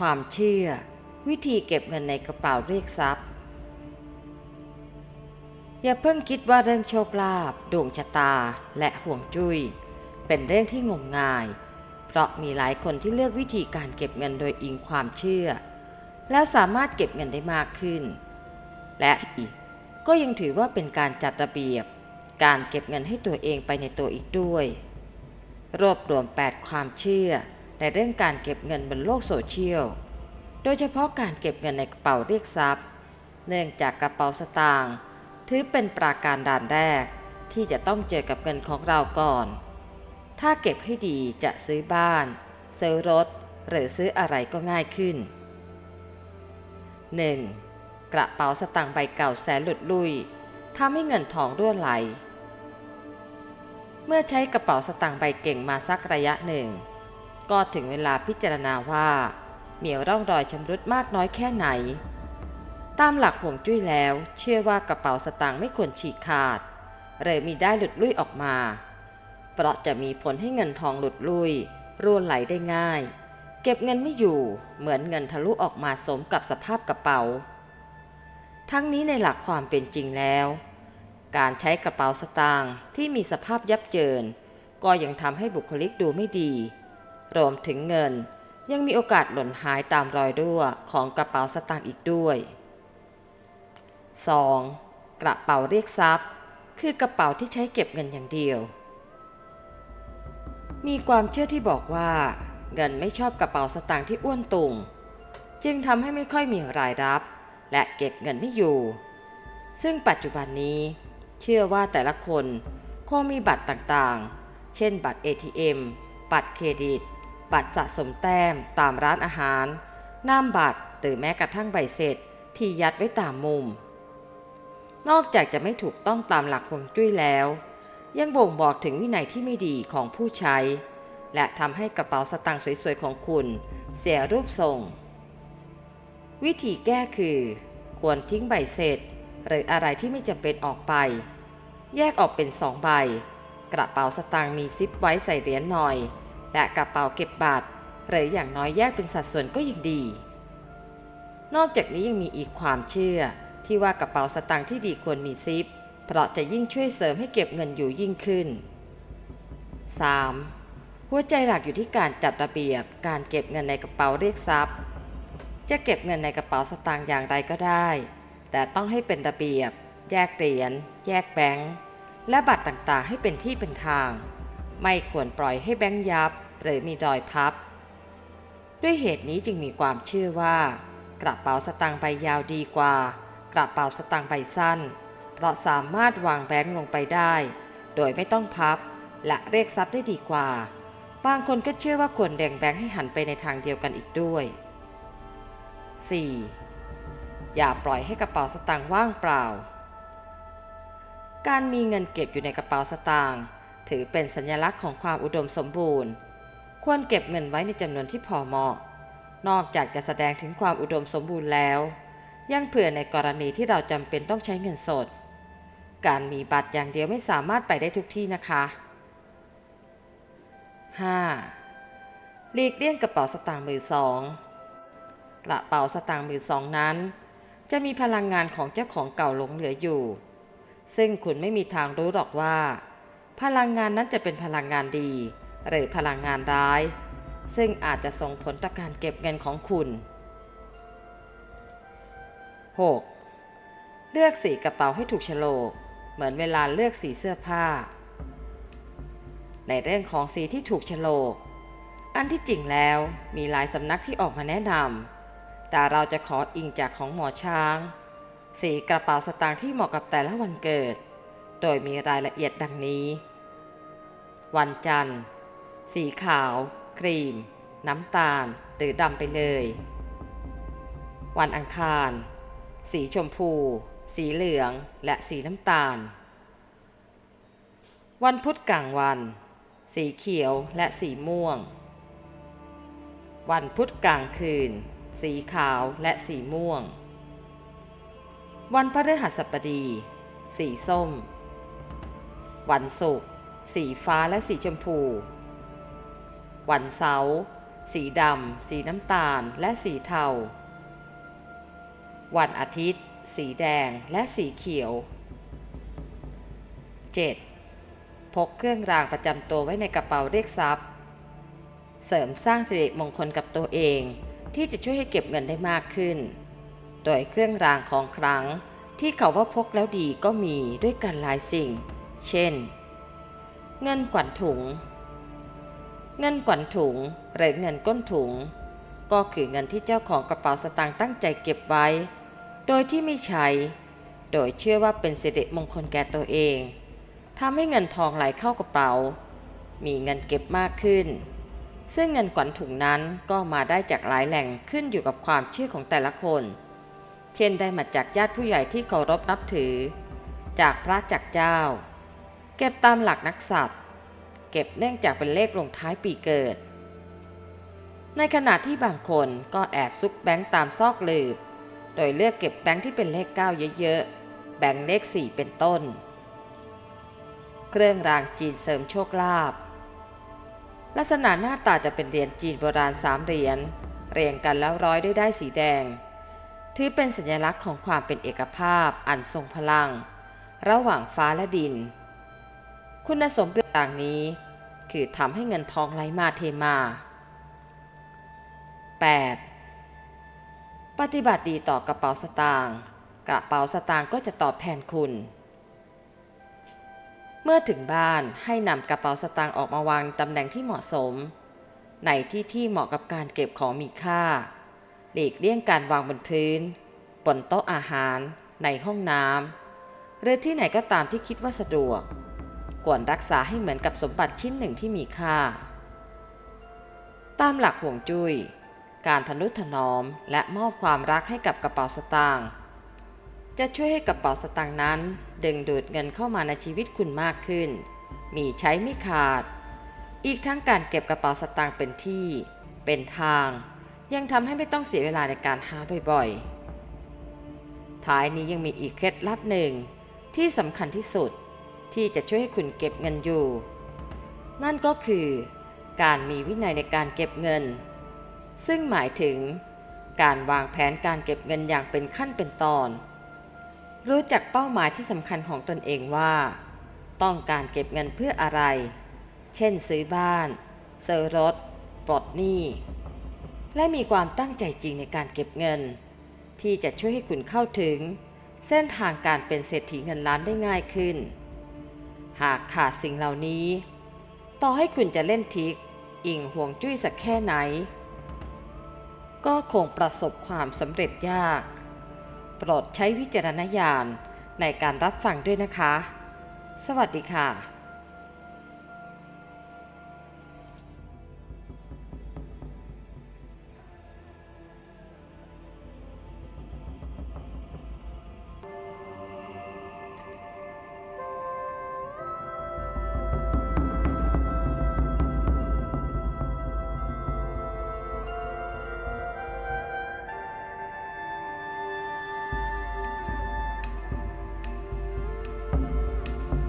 ความเชื่อ วิธีเก็บเงินในกระเป๋าเรียกทรัพย์ อย่าเพิ่งคิดว่าเรื่องโชคลาภดวงชะตาและห่วงจุย้ย เป็นเรื่องที่งมงาย เพราะมีหลายคนที่เลือกวิธีการเก็บเงินโดยอิงความเชื่อ แล้วสามารถเก็บเงินได้มากขึ้น และที่ก็ยังถือว่าเป็นการจัดระเบียบ การเก็บเงินให้ตัวเองไปในตัวอีกด้วย รวบรวม 8 ความเชื่อ ในเรื่องการเก็บเงินบนโลกโซเชียล โดยเฉพาะการเก็บเงินในกระเป๋าเรียกทรัพย์ เนื่องจากกระเป๋าสตางค์ถือเป็นปราการด่านแรก ที่จะต้องเจอกับเงินของเราก่อน ถ้าเก็บให้ดีจะซื้อบ้าน ซื้อรถ หรือซื้ออะไรก็ง่ายขึ้น 1. กระเป๋าสตางค์ใบเก่าแสนหลุดลุยทำให้เงินทองรั่วไหล เมื่อใช้กระเป๋าสตางค์ใบเก่งมาสักระยะหนึ่ง ก็ถึงเวลาพิจารณาว่า มีร่องรอยชำรุดมากน้อยแค่ไหน ตามหลักห่วงจุ้ยแล้ว เชื่อว่ากระเป๋าสตางค์ไม่ควรฉีกขาดหรือมีได้หลุดลุ่ยออกมา เพราะจะมีผลให้เงินทองหลุดลุ่ยรั่วไหลได้ง่าย เก็บเงินไม่อยู่ เหมือนเงินทะลุออกมาสมกับสภาพกระเป๋า ทั้งนี้ในหลักความเป็นจริงแล้ว การใช้กระเป๋าสตางค์ที่มีสภาพยับเยิน ก็ยังทำให้บุคลิกดูไม่ดี รวมถึงเงิน ยังมีโอกาสหล่นหายตามรอยรั่วของกระเป๋าสตางค์อีกด้วย 2. กระเป๋าเรียกทรัพย์ คือกระเป๋าที่ใช้เก็บเงินอย่างเดียว มีความเชื่อที่บอกว่า เงินไม่ชอบกระเป๋าสตางค์ที่อ้วนตุงจึงทำให้ไม่ค่อยมีรายรับ และเก็บเงินไม่อยู่ ซึ่งปัจจุบันนี้ เชื่อว่าแต่ละคนคงมีบัตรต่างๆ เช่นบัตร ATM บัตรเครดิต บัตรสะสมแต้มตามร้านอาหารน้ำบัตรหรือแม้กระทั่งใบเสร็จที่ยัดไว้ตามมุม นอกจากจะไม่ถูกต้องตามหลักฮวงจุ้ยแล้ว ยังบ่งบอกถึงวินัยที่ไม่ดีของผู้ใช้ และทำให้กระเป๋าสตางค์สวยๆของคุณ เสียรูปทรง วิธีแก้คือ ควรทิ้งใบเสร็จ หรืออะไรที่ไม่จำเป็นออกไป แยกออกเป็นสองใบ กระเป๋าสตางค์มีซิปไว้ใส่เหรียญหน่อย และกระเป๋าเก็บบัตร หรืออย่างน้อยแยกเป็นสัดส่วนก็ยังดี นอกจากนี้ยังมีอีกความเชื่อที่ว่ากระเป๋าสตางค์ที่ดีควรมีซิป เพราะจะยิ่งช่วยเสริมให้เก็บเงินอยู่ยิ่งขึ้น 3. หัวใจหลักอยู่ที่การจัดระเบียบ การเก็บเงินในกระเป๋าเรียกทรัพย์ จะเก็บเงินในกระเป๋าสตางค์อย่างไรก็ได้ แต่ต้องให้เป็นระเบียบ แยกเหรียญ แยกแบงค์ และบัตรต่างๆ ให้เป็นที่เป็นทาง ไม่ควรปล่อยให้แบงค์ยับหรือมีรอยพับ ด้วยเหตุนี้จึงมีความเชื่อว่า กระเป๋าสตางค์ใบยาวดีกว่า กระเป๋าสตางค์ใบสั้น เพราะสามารถวางแบงค์ลงไปได้ โดยไม่ต้องพับ และเรียกทรัพย์ได้ดีกว่า บางคนก็เชื่อว่าควรแบ่งแบงค์ให้หันไปในทางเดียวกันอีกด้วย 4. อย่าปล่อยให้กระเป๋าสตางค์ว่างเปล่า การมีเงินเก็บอยู่ในกระเป๋าสตางค์ ถือเป็นสัญลักษณ์ของความอุดมสมบูรณ์ ควรเก็บเงินไว้ในจำนวนที่พอเหมาะ นอกจากจะแสดงถึงความอุดมสมบูรณ์แล้ว ยังเผื่อในกรณีที่เราจำเป็นต้องใช้เงินสด การมีบัตรอย่างเดียวไม่สามารถไปได้ทุกที่นะคะ 5. หลีกเลี่ยงกระเป๋าสตางค์มือสองกระเป๋าสตางค์มือสองนั้น จะมีพลังงานของเจ้าของเก่าหลงเหลืออยู่ ซึ่งคุณไม่มีทางรู้หรอกว่า พลังงานนั้นจะเป็นพลังงานดี หรือพลังงานร้าย ซึ่งอาจจะส่งผลต่อการเก็บเงินของคุณ 6. เลือกสีกระเป๋าให้ถูกโฉลก เหมือนเวลาเลือกสีเสื้อผ้า ในเรื่องของสีที่ถูกโฉลก อันที่จริงแล้วมีหลายสำนักที่ออกมาแนะนำ แต่เราจะขออิงจากของหมอช้าง สีกระเป๋าสตางค์ที่เหมาะกับแต่ละวันเกิด โดยมีรายละเอียดดังนี้ วันจันทร์ สีขาว ครีม น้ำตาล หรือดำไปเลย วันอังคาร สีชมพู สีเหลือง และสีน้ำตาล วันพุธกลางวัน สีเขียวและสีม่วง วันพุธกลางคืน สีขาวและสีม่วง วันพฤหัสบดี สีส้ม วันศุกร์ สีฟ้าและสีชมพู วันเสาร์สีดำ สีน้ำตาล และสีเทา วันอาทิตย์ สีแดงและสีเขียว 7. พกเครื่องรางประจำตัวไว้ในกระเป๋าเรียกทรัพย์ เสริมสร้างสิริมงคลกับตัวเองที่จะช่วยให้เก็บเงินได้มากขึ้น โดยเครื่องรางของครั้งที่เขาว่าพกแล้วดีก็มีด้วยกันหลายสิ่ง เช่น เงินขวัญถุง เงินขวัญถุงหรือเงินก้นถุง ก็คือเงินที่เจ้าของกระเป๋าสตางค์ตั้งใจเก็บไว้ โดยที่ไม่ใช้ โดยเชื่อว่าเป็นสิริมงคลแก่ตัวเองทำให้เงินทองไหลเข้ากระเป๋า มีเงินเก็บมากขึ้น ซึ่งเงินขวัญถุงนั้นก็มาได้จากหลายแหล่งขึ้นอยู่กับความเชื่อของแต่ละคน เช่นได้มาจากญาติผู้ใหญ่ที่เคารพนับถือ จากพระจากเจ้า เก็บตามหลักนักสัตว์ เก็บเนื่องจากเป็นเลขลงท้ายปีเกิด ในขณะที่บางคนก็แอบซุกแบงค์ตามซอกหลืบ โดยเลือกเก็บแบงค์ที่เป็นเลข 9 เยอะๆ แบ่งเลข 4 เป็นต้น เครื่องรางจีนเสริมโชคลาภลักษณะหน้าตาจะเป็นเหรียญจีนโบราณสามเหรียญเรียงกันแล้วร้อยด้วยได้สีแดง ถือเป็นสัญลักษณ์ของความเป็นเอกภาพอันทรงพลัง ระหว่างฟ้าและดิน คุณสมบัติต่างนี้ คือทำให้เงินทองไหลมาเทมา 8. ปฏิบัติดีต่อกระเป๋าสตางค์กระเป๋าสตางค์ก็จะตอบแทนคุณ เมื่อถึงบ้านให้นำกระเป๋าสตางค์ออกมาวางตำแหน่งที่เหมาะสม ในที่ที่เหมาะกับการเก็บของมีค่า หลีกเลี่ยงการวางบนพื้น บนโต๊ะอาหาร ในห้องน้ำหรือที่ไหนก็ตามที่คิดว่าสะดวก ควรรักษาให้เหมือนกับสมบัติชิ้นหนึ่งที่มีค่า ตามหลักห่วงจุย้ย การทนุถนอมและมอบความรักให้กับกระเป๋าสตางค์จะช่วยให้กระเป๋าสตางค์นั้น ดึงดูดเงินเข้ามาในชีวิตคุณมากขึ้น มีใช้ไม่ขาด อีกทั้งการเก็บกระเป๋าสตางค์เป็นที่ เป็นทาง ยังทำให้ไม่ต้องเสียเวลาในการหาบ่อยๆ ท้ายนี้ยังมีอีกเคล็ดลับหนึ่งที่สำคัญที่สุด ที่จะช่วยให้คุณเก็บเงินอยู่ นั่นก็คือการมีวินัยในการเก็บเงิน ซึ่งหมายถึงการวางแผนการเก็บเงินอย่างเป็นขั้นเป็นตอน รู้จักเป้าหมายที่สำคัญของตนเองว่า ต้องการเก็บเงินเพื่ออะไร เช่น ซื้อบ้าน ซื้อรถ ปลดหนี้ และมีความตั้งใจจริงในการเก็บเงิน ที่จะช่วยให้คุณเข้าถึง เส้นทางการเป็นเศรษฐีเงินล้านได้ง่ายขึ้น หากขาดสิ่งเหล่านี้ ต่อให้คุณจะเล่นทิก อิงห่วงจุ้ยสักแค่ไหน ก็คงประสบความสำเร็จยาก โปรดใช้วิจารณญาณในการรับฟังด้วยนะคะ สวัสดีค่ะ